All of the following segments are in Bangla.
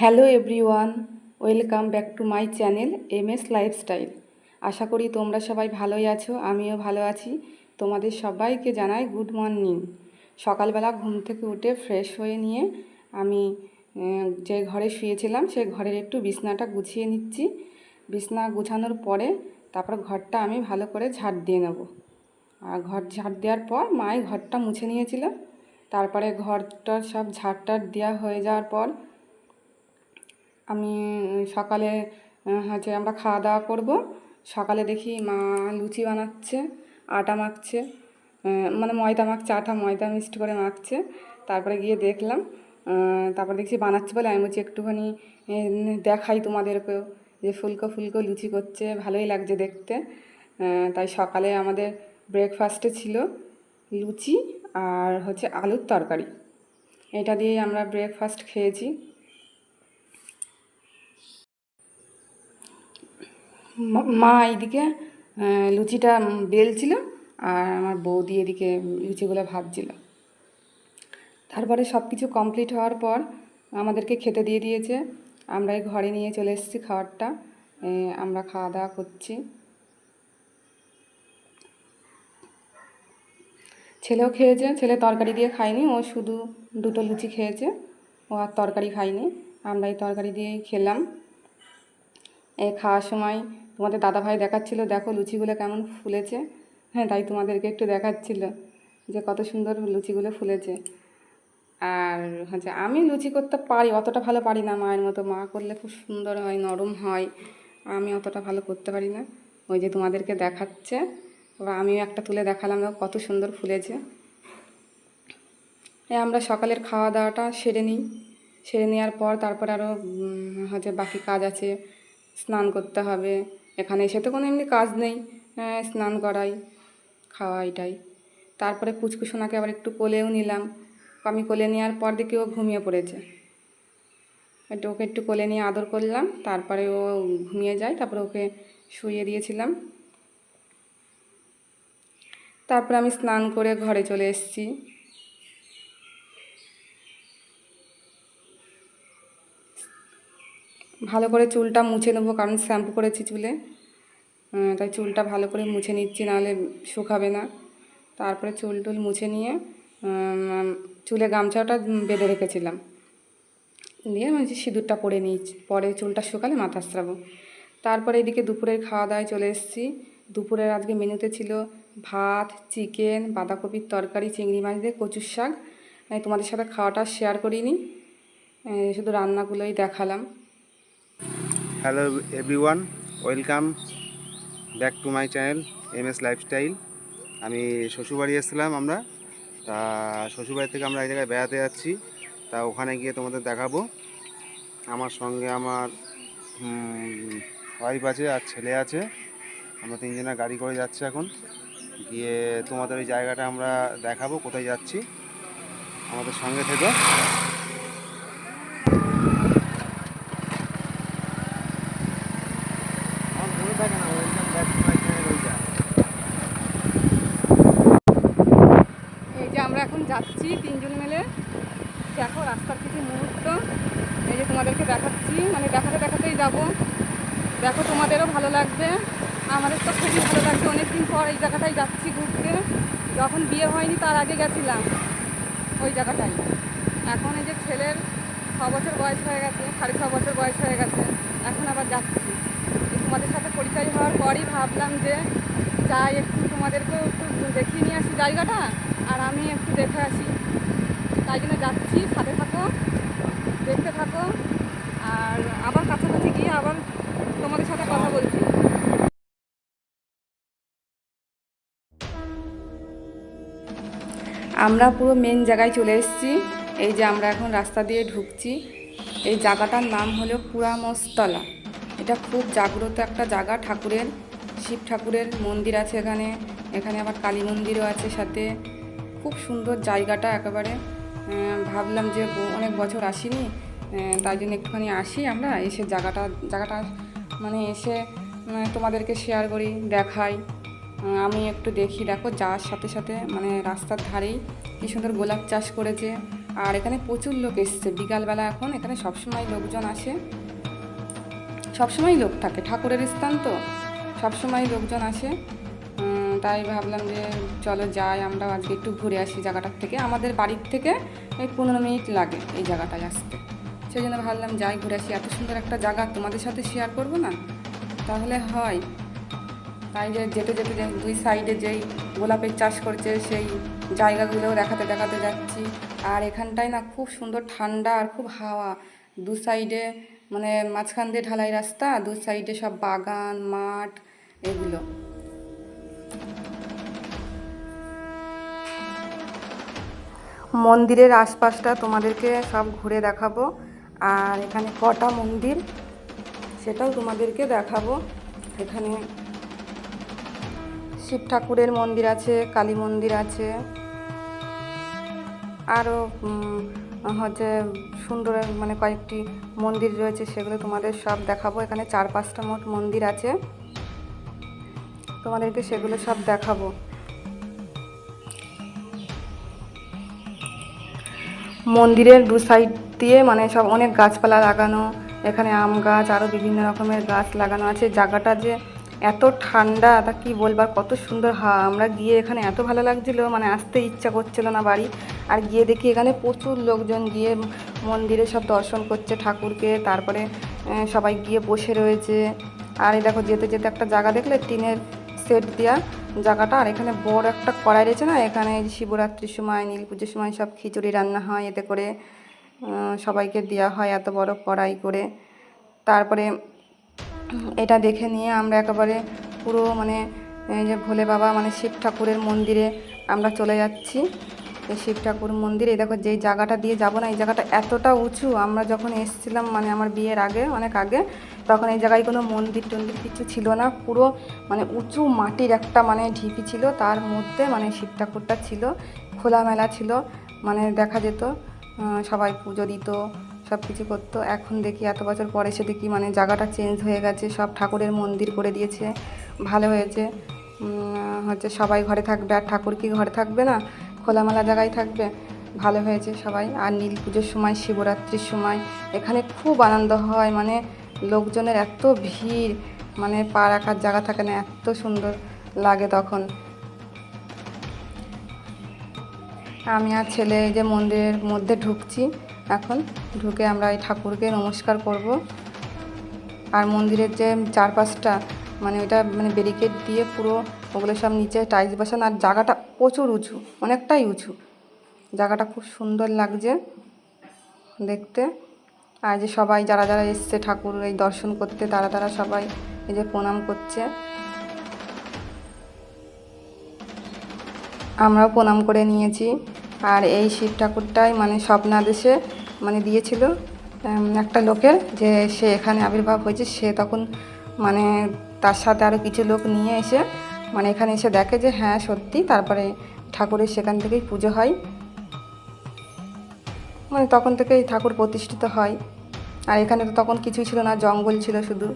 Hello everyone, welcome back to my channel M S lifestyle. আশা করি তোমরা সবাই ভালোই আছো, আমিও ভালো আছি। তোমাদের সবাইকে জানাই গুড মর্নিং। সকালবেলা ঘুম থেকে উঠে ফ্রেশ হয়ে নিয়ে আমি যে ঘরে শুয়েছিলাম সেই ঘরের একটু বিছনাটা গুছিয়ে নিচ্ছি। বিছনা গুছানোর পরে তারপর ঘরটা আমি ভালো করে ঝাড় দিয়ে নেব। আর ঘর ঝাড় দেওয়ার পর মাই ঘরটা মুছে নিয়েছিল। তারপরে ঘরটা সব ঝাড় টাড় দেওয়া হয়ে যাওয়ার পর আমি সকালে হচ্ছে আমরা খাওয়া দাওয়া করব। সকালে দেখি মা লুচি বানাচ্ছে, আটা মাখছে মানে ময়দা মাখছে, আটা, ময়দা মিক্সড করে মাখছে। তারপরে গিয়ে দেখলাম তারপরে দেখছি বানাচ্ছে বলে আমি বলছি একটুখানি দেখাই তোমাদেরকেও যে ফুলকো ফুলকো লুচি করছে, ভালোই লাগছে দেখতে। তাই সকালে আমাদের ব্রেকফাস্টে ছিল লুচি আর হচ্ছে আলুর তরকারি। এটা দিয়ে আমরা ব্রেকফাস্ট খেয়েছি। মা- এইদিকে লুচিটা বেলছিল আর আমার বৌদি এদিকে লুচিগুলো ভাজছিল। তারপরে সব কিছু কমপ্লিট হওয়ার পর আমাদেরকে খেতে দিয়ে দিয়েছে। আমরা ঘরে নিয়ে চলে এসেছি খাবারটা। আমরা খাওয়া দাওয়া করছি। ছেলেও খেয়েছে, ছেলে তরকারি দিয়ে খায়নি, ও শুধু দুটো লুচি খেয়েছে, ও আর তরকারি খায়নি। আমরা এই তরকারি দিয়েই খেলাম। এ, খাওয়ার সময় তোমাদের দাদাভাই দেখাচ্ছিল, দেখো লুচিগুলো কেমন ফুলেছে। হ্যাঁ তাই তোমাদেরকে একটু দেখাচ্ছিল যে কত সুন্দর লুচিগুলো ফুলেছে। আর হচ্ছে আমি লুচি করতে পারি, অতটা ভালো পারি না মায়ের মতো। মা করলে খুব সুন্দর হয়, নরম হয়। আমি অতটা ভালো করতে পারি না। ওই যে তোমাদেরকে দেখাচ্ছে। বা আমিও একটা তুলে দেখালাম, দেখো কত সুন্দর ফুলেছে। আমরা সকালের খাওয়া দাওয়াটা সেরে নিই। সেরে নেওয়ার পর তারপর আরও হচ্ছে বাকি কাজ আছে, স্নান করতে হবে। এখানে এসে তো কোনো এমনি কাজ নেই স্নান করাই, খাওয়া এটাই। তারপরে পুচকুসোনাকে আবার একটু কোলেও নিলাম। আমি কোলে নেওয়ার পর দেখি ও ঘুমিয়ে পড়েছে। একটু ওকে একটু কোলে নিয়ে আদর করলাম, তারপরে ও ঘুমিয়ে যায়, তারপরে ওকে শুইয়ে দিয়েছিলাম। তারপর আমি স্নান করে ঘরে চলে এসেছি। ভালো করে চুলটা মুছে নেব, কারণ শ্যাম্পু করেছি চুলে। তাই চুলটা ভালো করে মুছে নিচ্ছি, নাহলে শুকাবে না। তারপরে চুল টুল মুছে নিয়ে চুলে গামছাটা বেঁধে রেখেছিলাম। দিয়ে আমি সিঁদুরটা পরে নিই, পরে চুলটা শুকালে মাথা আশ্রাবো তারপরে এদিকে দুপুরের খাওয়া দাওয়ায় চলে এসেছি। দুপুরের আজকে মেনুতে ছিল ভাত, চিকেন, বাঁধাকপির তরকারি, চিংড়ি মাছ দিয়ে কচুর শাক। তোমাদের সাথে খাওয়াটা শেয়ার করিনি। শুধু রান্নাগুলোই দেখালাম। Hello everyone welcome back to my channel M S lifestyle আমি শ্বশুরবাড়ি এসেছিলাম আমরা। তা শ্বশুরবাড়ি থেকে আমরা এক জায়গায় বেড়াতে যাচ্ছি। তা ওখানে গিয়ে তোমাদের দেখাবো। আমার সঙ্গে আমার ওয়াইফ আছে আর ছেলে আছে। আমরা তিনজনা গাড়ি করে যাচ্ছি এখন। গিয়ে তোমাদের ওই জায়গাটা আমরা দেখাবো, কোথায় যাচ্ছি। আমাদের সঙ্গে থেকে আমার মনে থাকে না welcome back to my channel ওইটা এই যে আমরা যাচ্ছি তিনজন মিলে। দেখো, রাস্তার কিছু মুহূর্ত। এই যে তোমাদেরকে দেখাচ্ছি মানে দেখাতে দেখাতেই যাব। দেখো, তোমাদেরও ভালো লাগবে। আমাদের তো খুবই ভালো লাগছে। অনেকদিন পর এই জায়গাটায় যাচ্ছি ঘুরতে। যখন বিয়ে হয়নি, তার আগে গেছিলাম ওই জায়গাটায়। এখন এই যে ছেলের ছ বছর বয়স হয়ে গেছে, সাড়ে ছ বছর বয়স হয়ে গেছে। এখন আবার যাচ্ছি। তোমাদের সাথে পরিচয় হওয়ার পরই ভাবলাম যে যাই, একটু তোমাদেরকেও একটু দেখিয়ে নিয়ে আসি জায়গাটা। আর আমি একটু দেখে আসি। তাই জন্য যাচ্ছি, সাথে থাকো, দেখতে থাকো, আর আবার কাছাকাছি গিয়ে আবার তোমাদের সাথে কথা বলছি। আমরা পুরো মেন জায়গায় চলে এসেছি। এই যে আমরা এখন রাস্তা দিয়ে ঢুকছি। এই জায়গাটার নাম হলো পুরামস্তলা। এটা খুব জাগ্রত একটা জায়গা, ঠাকুরের, শিব ঠাকুরের মন্দির আছে এখানে। এখানে আবার কালী মন্দিরও আছে সাথে। খুব সুন্দর জায়গাটা একেবারে। ভাবলাম যে অনেক বছর আসিনি তাই জন্য একটুখানি আসি আমরা, এসে জায়গাটা জায়গাটা মানে এসে মানে তোমাদেরকে শেয়ার করি, দেখাই। আমি একটু দেখি, দেখো যাওয়ার সাথে সাথে মানে রাস্তার ধারেই কী সুন্দর গোলাপ চাষ করেছে। আর এখানে প্রচুর লোক এসছে, বিকালবেলা এখন এখানে সবসময় লোকজন আসে। সবসময় লোক থাকে, ঠাকুরের স্থান তো, সবসময় লোকজন আসে। তাই ভাবলাম যে চলো যাই আমরা আজকে একটু ঘুরে আসি জায়গাটার থেকে। আমাদের বাড়ির থেকে এই পনেরো মিনিট লাগে এই জায়গাটায় আসতে। সেই জন্য ভাবলাম যাই ঘুরে আসি। এত সুন্দর একটা জায়গা, তোমাদের সাথে শেয়ার করব না? তাহলে হয়। তাই যে যেতে যেতে যে দুই সাইডে যেই গোলাপের চাষ করছে, সেই জায়গাগুলো দেখাতে দেখাতে যাচ্ছি। আর এখানটায় না খুব সুন্দর ঠান্ডা আর খুব হাওয়া। দু সাইডে মানে মাঝখান দিয়ে ঢালাই রাস্তা, দু সাইডে সব বাগান, মাঠ, এগুলো। মন্দিরের আশপাশটা তোমাদেরকে সব ঘুরে দেখাবো। আর এখানে কটা মন্দির, সেটাও তোমাদেরকে দেখাবো। এখানে শিব ঠাকুরের মন্দির আছে, কালী মন্দির আছে। আরও হচ্ছে সুন্দর মানে কয়েকটি মন্দির রয়েছে, সেগুলো তোমাদের সব দেখাবো। এখানে চার পাঁচটা মোট মন্দির আছে। তোমাদেরকে সেগুলো সব দেখাবো। মন্দিরের দু সাইড দিয়ে মানে সব অনেক গাছপালা লাগানো, এখানে আম গাছ আরও বিভিন্ন রকমের গাছ লাগানো আছে। জায়গাটা যে এত ঠান্ডা, তা কি বলবার কত সুন্দর। হা, আমরা গিয়ে এখানে এত ভালো লাগছিল মানে আসতে ইচ্ছা করছিল না বাড়ি। আর গিয়ে দেখি এখানে প্রচুর লোকজন গিয়ে মন্দিরে সব দর্শন করছে ঠাকুরকে। তারপরে সবাই গিয়ে বসে রয়েছে। আর এই দেখো যেতে যেতে একটা জায়গা দেখলে টিনের সেট দেওয়া জায়গাটা। আর এখানে বড় একটা কড়াই রয়েছে না, এখানে শিবরাত্রির সময় নীল পুজোর সময় সব খিচুড়ি রান্না হয়, এতে করে সবাইকে দেওয়া হয় এত বড় কড়াই করে। তারপরে এটা দেখে নিয়ে আমরা একেবারে পুরো মানে যে ভোলে বাবা মানে শিব ঠাকুরের মন্দিরে আমরা চলে যাচ্ছি। এই শিব ঠাকুর মন্দিরে দেখো যেই জায়গাটা দিয়ে যাব না, এই জায়গাটা এতটা উঁচু। আমরা যখন এসেছিলাম মানে আমার বিয়ের আগে, অনেক আগে তখন এই জায়গায় কোনো মন্দির টন্দির কিছু ছিল না, পুরো মানে উঁচু মাটির একটা মানে ঢিপি ছিল, তার মধ্যে মানে শিব ঠাকুরটা ছিল, খোলামেলা ছিল মানে দেখা যেত সবাই পুজো দিত সব কিছু করতো। এখন দেখি এত বছর পরে সে দেখি মানে জায়গাটা চেঞ্জ হয়ে গেছে, সব ঠাকুরের মন্দির করে দিয়েছে, ভালো হয়েছে। হচ্ছে সবাই ঘরে থাকবে, আর ঠাকুর কি ঘরে থাকবে না? খোলামেলা জায়গায় থাকবে, ভালো হয়েছে সবাই। আর নীল পুজোর সময়, শিবরাত্রির সময়, এখানে খুব আনন্দ হয় মানে লোকজনের এত ভিড় মানে পা রাখার জায়গা থাকে না, এত সুন্দর লাগে তখন। আমি আর ছেলে যে মন্দিরের মধ্যে ঢুকছি, এখন ঢুকে আমরা এই ঠাকুরকে নমস্কার করব। আর মন্দিরের যে চারপাশটা মানে ওইটা মানে ব্যারিকেড দিয়ে পুরো ওগুলো সব নিচে টাইলস বসানো, আর জায়গাটা প্রচুর উঁচু, অনেকটাই উঁচু। জায়গাটা খুব সুন্দর লাগছে দেখতে। আর যে সবাই যারা যারা এসছে ঠাকুর এই দর্শন করতে, তারা তারা সবাই এই যে প্রণাম করছে। আমরাও প্রণাম করে নিয়েছি। আর এই শিব ঠাকুরটাই মানে স্বপ্নাদেশে মানে দিয়েছিল একটা লোকের যে সে এখানে আবির্ভাব হয়েছে, সে তখন মানে তার সাথে আরও কিছু লোক নিয়ে এসে মানে এখানে এসে দেখে যে হ্যাঁ সত্যি তারপরে ঠাকুরের সেখান থেকেই পুজো হয়। মানে তখন থেকেই ঠাকুর প্রতিষ্ঠিত হয়। আর এখানে তো তখন কিছুই ছিল না, জঙ্গল ছিল শুধু।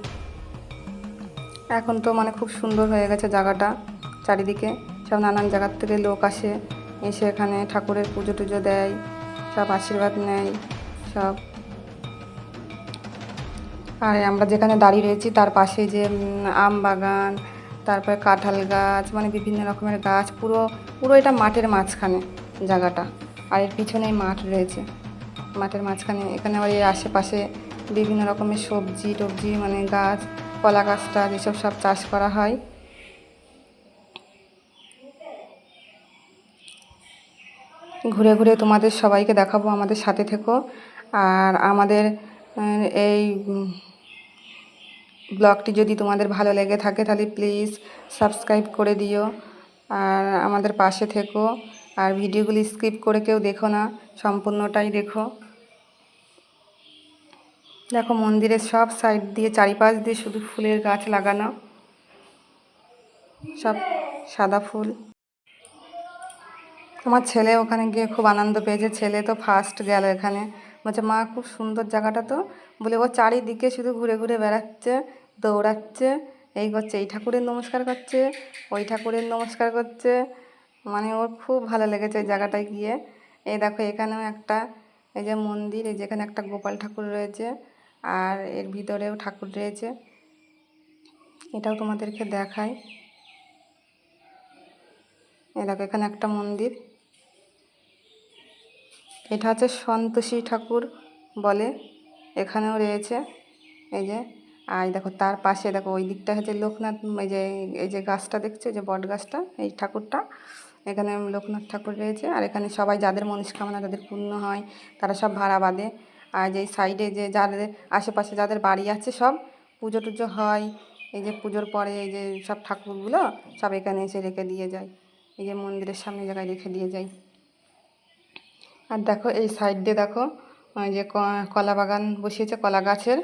এখন তো মানে খুব সুন্দর হয়ে গেছে জায়গাটা চারিদিকে। সব নানান জায়গার থেকে লোক আসে, এসে এখানে ঠাকুরের পুজো টুজো দেয়, সব আশীর্বাদ নেয়, সব। আর আমরা যেখানে দাঁড়িয়ে রয়েছি, তার পাশে যে আম বাগান, তারপরে কাঁঠাল গাছ মানে বিভিন্ন রকমের গাছ, পুরো পুরো এটা মাঠের মাঝখানে জায়গাটা। আর এর পিছনেই মাঠ রয়েছে। মাঠের মাঝখানে, এখানে আবার এর আশেপাশে বিভিন্ন রকমের সবজি টবজি মানে গাছ, কলা গাছটা, যেসব সব চাষ করা হয়। ঘুরে ঘুরে তোমাদের সবাইকে দেখাবো, আমাদের সাথে থেকো। আর আমাদের এই ব্লগটি যদি তোমাদের ভালো লেগে থাকে, তাহলে প্লিজ সাবস্ক্রাইব করে দিও। আর আমাদের পাশে থেকো। আর ভিডিওগুলি স্কিপ করে কেউ দেখো না, সম্পূর্ণটাই দেখো। দেখো মন্দিরের সব সাইড দিয়ে, চারিপাশ দিয়ে শুধু ফুলের গাছ লাগানো। সব সাদা ফুল। আমার ছেলে ওখানে গিয়ে খুব আনন্দ পেয়েছে। ছেলে তো ফার্স্ট গেল এখানে। বলছে, মা, খুব সুন্দর জায়গাটা তো। বলে, ও চারিদিকে শুধু ঘুরে ঘুরে বেড়াচ্ছে, দৌড়াচ্ছে, এই করছে, এই ঠাকুরের নমস্কার করছে, ওই ঠাকুরের নমস্কার করছে। মানে ওর খুব ভালো লেগেছে ওই জায়গাটায় গিয়ে। এই দেখো, এখানেও একটা, এই যে মন্দির, এই যেখানে একটা গোপাল ঠাকুর রয়েছে আর এর ভিতরেও ঠাকুর রয়েছে। এটাও তোমাদেরকে দেখায় এই দেখো, এখানে একটা মন্দির। এটা হচ্ছে সন্তোষী ঠাকুর বলে, এখানেও রয়েছে। এই যে, আর দেখো, তার পাশে, দেখো, ওই দিকটা হচ্ছে লোকনাথ, এই যে এই যে গাছটা দেখছ যে বট গাছটা এই ঠাকুরটা। এখানে লোকনাথ ঠাকুর রয়েছে আর এখানে সবাই যাদের মনস্কামনা, যাদের পূর্ণ হয়, তারা সব ভাড়া বাঁধে আর যে সাইডে যে যাদের আশেপাশে যাদের বাড়ি আছে সব পুজো টুজো হয়, এই যে পুজোর পরে এই যে সব ঠাকুরগুলো সব এখানে এসে রেখে দিয়ে যায়। এই যে মন্দিরের সামনে জায়গায় রেখে দিয়ে যায়। আর দেখো এই সাইড দিয়ে দেখো যে কলা বাগান বসিয়েছে, কলা গাছের।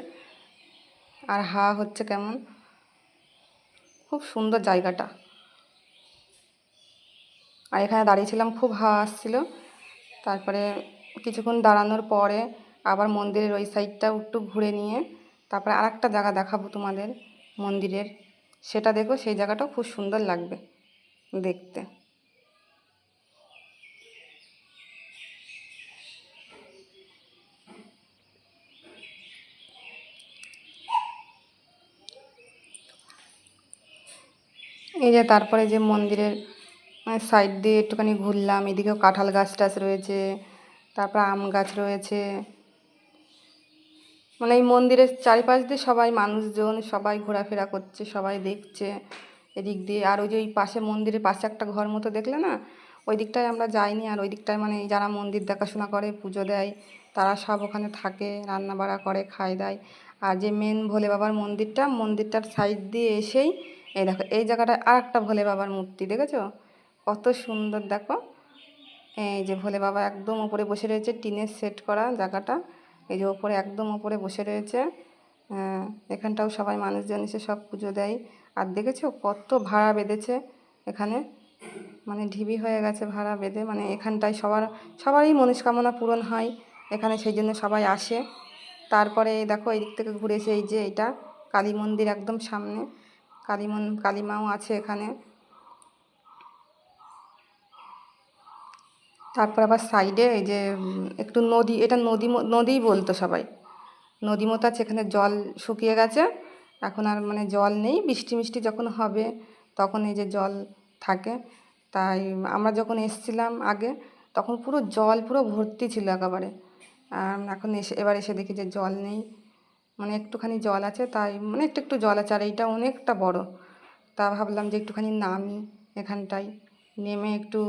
আর হাওয়া হচ্ছে কেমন? খুব সুন্দর জায়গাটা। আর এখানে দাঁড়িয়েছিলাম, খুব হাওয়া আসছিল তারপরে কিছুক্ষণ দাঁড়ানোর পরে আবার মন্দিরের ওই সাইডটা একটু ঘুরে নিয়ে তারপরে আর একটা জায়গা দেখাবো তোমাদের মন্দিরের। সেটা দেখো, সেই জায়গাটাও খুব সুন্দর লাগবে দেখতে। এই যে তারপরে যে মন্দিরের সাইড দিয়ে একটুখানি ঘুরলাম, এদিকেও কাঁঠাল গাছ টাছ রয়েছে, তারপর আম গাছ রয়েছে। মানে এই মন্দিরের চারিপাশ দিয়ে সবাই মানুষজন, সবাই ঘোরাফেরা করছে, সবাই দেখছে। এদিক দিয়ে আর ওই যে ওই পাশে মন্দিরের পাশে একটা ঘর মতো দেখলে না, ওই দিকটায় আমরা যাইনি। আর ওই দিকটায় মানে যারা মন্দির দেখাশোনা করে, পুজো দেয়, তারা সব ওখানে থাকে রান্না বাড়া করে, খায়, দায়। আর যে মেন ভোলে বাবার মন্দিরটা, মন্দিরটার সাইড দিয়ে এসেই, এই দেখো, এই জায়গাটায় আর একটা ভোলে বাবার মূর্তি, দেখেছ? কত সুন্দর দেখো। এই যে ভোলে বাবা একদম ওপরে বসে রয়েছে টিনের সেট করা জায়গাটা। এই যে ওপরে একদম ওপরে বসে রয়েছে। হ্যাঁ, এখানটাও সবাই মানুষজন এসে সব পুজো দেয়। আর দেখেছ কত ভাড়া বেঁধেছে এখানে? মানে ঢিবি হয়ে গেছে ভাড়া বেঁধে মানে এখানটায় সবার সবারই মনস্কামনা পূরণ হয়। এখানে সেই জন্য সবাই আসে। তারপরে দেখো এই দিক থেকে ঘুরে এসে এই যে এটা কালী মন্দির একদম সামনে। কালী মন কালী মাও আছে এখানে। তারপর আবার সাইডে এই যে একটু নদী, এটা নদী নদীই বলতো সবাই। নদী মতো আছে, এখানে জল শুকিয়ে গেছে। এখন আর মানে জল নেই, বৃষ্টি মিষ্টি যখন হবে, তখন এই যে জল থাকে। তাই আমরা যখন এসছিলাম আগে, তখন পুরো জল পুরো ভর্তি ছিল একেবারে। আর এখন এসে, এবার এসে দেখি যে জল নেই। মানে একটুখানি জল আছে, তাই মানে একটু একটু জল আছে, আর এইটা অনেকটা বড়। তা ভাবলাম যে একটুখানি নামি এখানটায়। নেমে একটু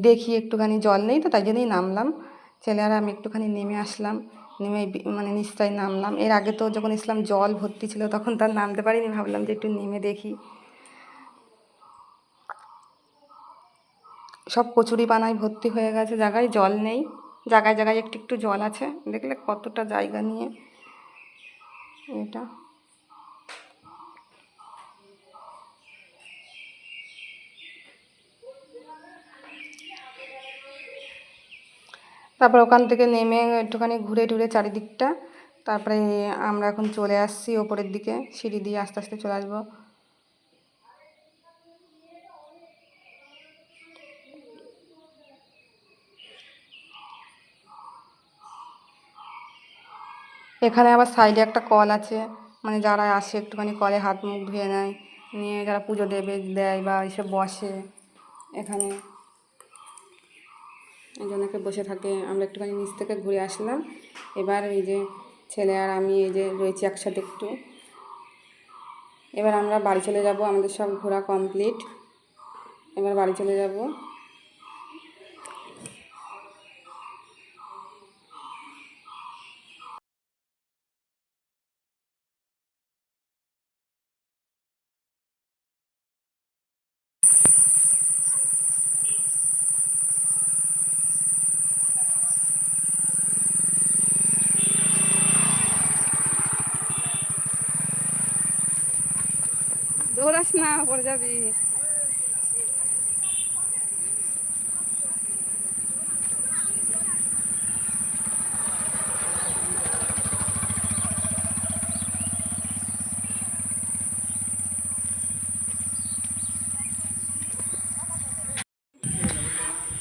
দেখি একটুখানি জল নেই তো, তাই জন্যই নামলাম। ছেলে আর আমি একটুখানি নেমে আসলাম। নেমে মানে নিচটায় নামলাম। এর আগে তো যখন ইসলাম জল ভর্তি ছিল, তখন তার নামতে পারিনি। ভাবলাম যে একটু নেমে দেখি। সব কচুরি পানায় ভর্তি হয়ে গেছে। জায়গায় জল নেই। জায়গায় জায়গায় একটু একটু জল আছে। দেখলে কতটা জায়গা নিয়ে। এটা। তারপর ওখান থেকে নেমে একটুখানি ঘুরে টুরে চারিদিকটা। তারপরে আমরা এখন চলে আসছি ওপরের দিকে, সিঁড়ি দিয়ে আস্তে আস্তে চলে আসব। এখানে আবার সাইডে একটা কল আছে মানে যারা আসে একটুখানি কলে হাত মুখ ধুয়ে নেয়, নিয়ে যারা পুজো দেবে, দেয় বা এসে বসে এখানে। এই জন্য বসে থাকে। আমরা একটুখানি নিচ থেকে ঘুরে আসলাম। এবার এই যে ছেলে আর আমি এই যে রয়েছি একসাথে একটু। এবার আমরা বাড়ি চলে যাব। আমাদের সব ঘোরা কমপ্লিট এবার বাড়ি চলে যাব। দৌড়াস না, পড়ে যাবি।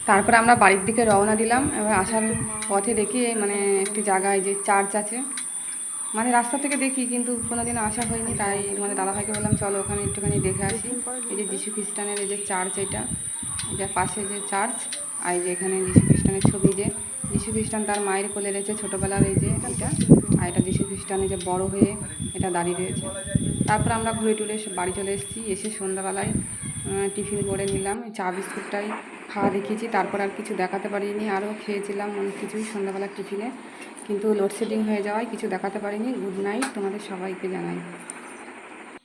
তারপরে আমরা বাড়ির দিকে রওনা দিলাম। এবার আসার পথে দেখি মানে একটি জায়গায় যে চার্চ আছে মানে রাস্তা থেকে দেখি, কিন্তু কোনোদিন আসা হয়নি, তাই মানে দাদাভাইকে বললাম, চলো ওখানে একটুখানি দেখে আসি। এই যে যিশু খ্রিস্টানের এই যে চার্চ এটা যে পাশে যে চার্চ আর যে এখানে যিশু খ্রিস্টানের ছবি যে, যিশু খ্রিস্টান তার মায়ের কোলে রয়েছে ছোটোবেলার এই যে এটা, আর এটা যিশু খ্রিস্টান এই যে বড় হয়ে এটা দাঁড়িয়ে রয়েছে। তারপর আমরা ঘুরে টুরে বাড়ি চলে এসেছি, এসে সন্ধ্যাবেলায় টিফিন করে নিলাম, চা বিস্কুটটাই খাওয়া দেখিয়েছি, তারপর আর কিছু দেখাতে পারিনি, আরও খেয়েছিলাম অনেক কিছুই সন্ধ্যাবেলার টিফিনে। কিন্তু লোডশেডিং হয়ে যাওয়ায় কিছু দেখাতে পারিনি। গুড নাইট তোমাদের সবাইকে জানাই।